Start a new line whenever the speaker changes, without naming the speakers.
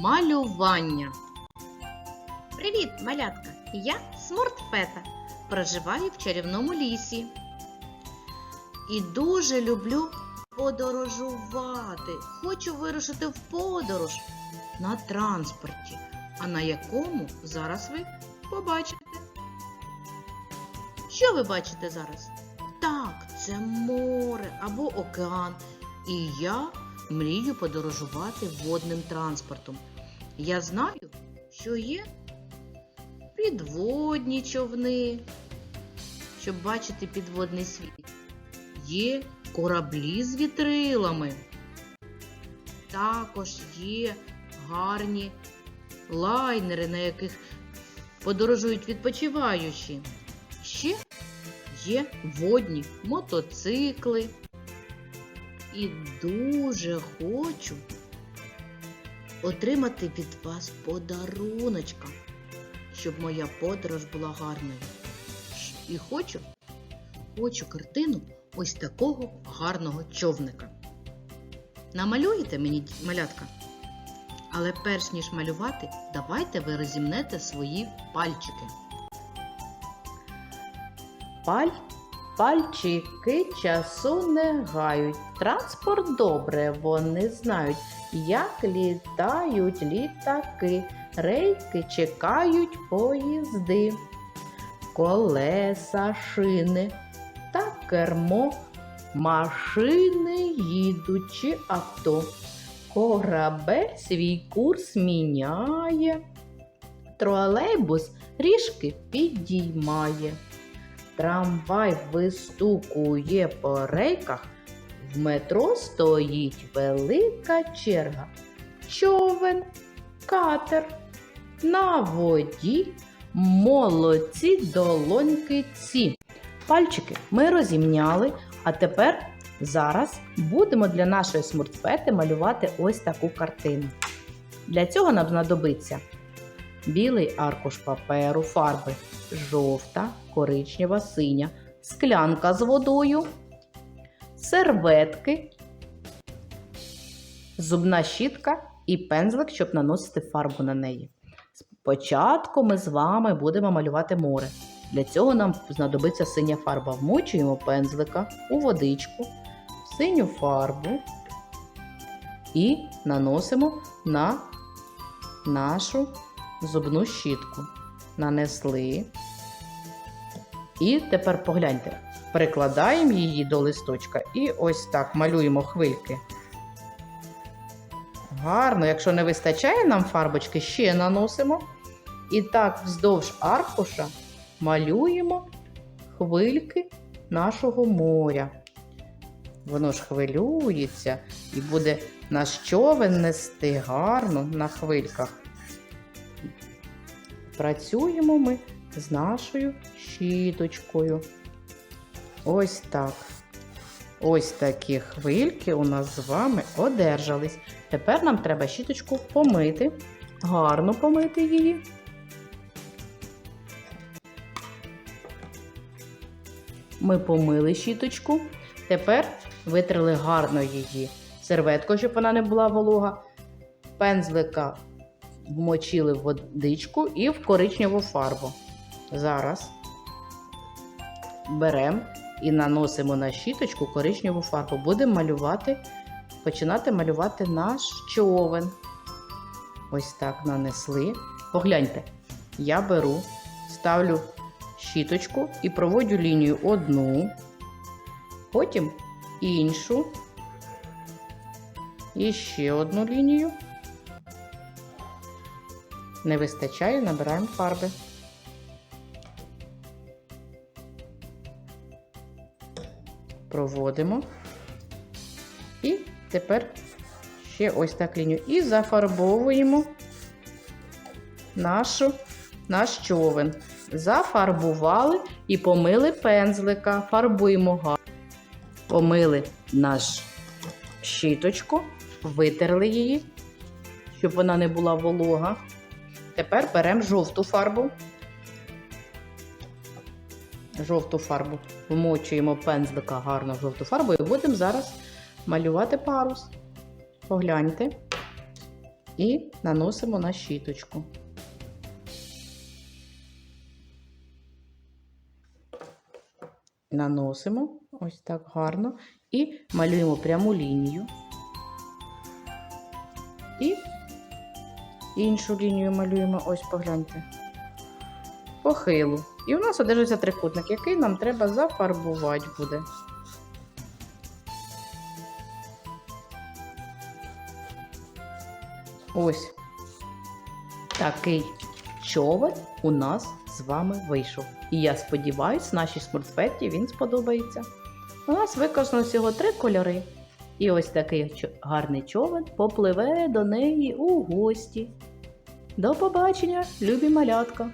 Малювання. Привіт, малятка! Я Смуртфета. Проживаю в чарівному лісі. І дуже люблю подорожувати. Хочу вирушити в подорож на транспорті, а на якому зараз ви побачите. Що ви бачите зараз? Так, це море або океан. І я мрію подорожувати водним транспортом. Я знаю, що є підводні човни, щоб бачити підводний світ. Є кораблі з вітрилами. Також є гарні лайнери, на яких подорожують відпочиваючі. Ще є водні мотоцикли. І дуже хочу отримати від вас подаруночка, щоб моя подорож була гарною. І хочу, хочу картину ось такого гарного човника. Намалюєте мені, малятка? Але перш ніж малювати, давайте ви розімнете свої пальчики. Паль, пальчики часу не гають. Транспорт добре вони знають, як літають літаки, рейки чекають поїзди, колеса, шини та кермо, машини їдучи авто. Корабель свій курс міняє, тролейбус ріжки підіймає. Трамвай вистукує по рейках, в метро стоїть велика черга. Човен, катер, на воді, молодці долоньки ці. Пальчики ми розімняли, а тепер зараз будемо для нашої смуртфети малювати ось таку картину. Для цього нам знадобиться білий аркуш паперу, фарби жовта, коричнева, синя, склянка з водою, серветки, зубна щітка і пензлик, щоб наносити фарбу на неї. Спочатку ми з вами будемо малювати море. Для цього нам знадобиться синя фарба. Вмочуємо пензлика у водичку, в синю фарбу і наносимо на нашу зубну щітку. Нанесли. І тепер погляньте, прикладаємо її до листочка і ось так малюємо хвильки. Гарно, якщо не вистачає нам фарбочки, ще наносимо. І так вздовж аркуша малюємо хвильки нашого моря. Воно ж хвилюється і буде наш човен нести гарно на хвильках. Працюємо ми з нашою щіточкою. Ось так. Ось такі хвильки у нас з вами одержались. Тепер нам треба щіточку помити, гарно помити її. Ми помили щіточку. Тепер витрили гарно її серветкою, щоб вона не була волога. Пензлика вмочили в водичку і в коричневу фарбу. Зараз беремо і наносимо на щіточку коричневу фарбу. Будемо малювати, починати малювати наш човен. Ось так нанесли. Погляньте, я беру, ставлю щіточку і проводжу лінію одну, потім іншу, і ще одну лінію. Не вистачає, набираємо фарби. Проводимо. І тепер ще ось так лінію. І зафарбовуємо нашу, наш човен. Зафарбували і помили пензлика. Фарбуємо гарно. Помили наш щіточку, витерли її, щоб вона не була волога. Тепер беремо жовту фарбу. Жовту фарбу. Вмочуємо пензлика гарно в жовту фарбу і будемо зараз малювати парус. Погляньте. і наносимо на щіточку. Наносимо ось так гарно і малюємо пряму лінію. І іншу лінію малюємо, ось погляньте. Похилу. І у нас одержиться трикутник, який нам треба зафарбувати буде. Ось такий човен у нас з вами вийшов. І я сподіваюся, нашій смуртфеті він сподобається. У нас використано всього три кольори. І ось такий гарний човен попливе до неї у гості. До побачення, любі малятка!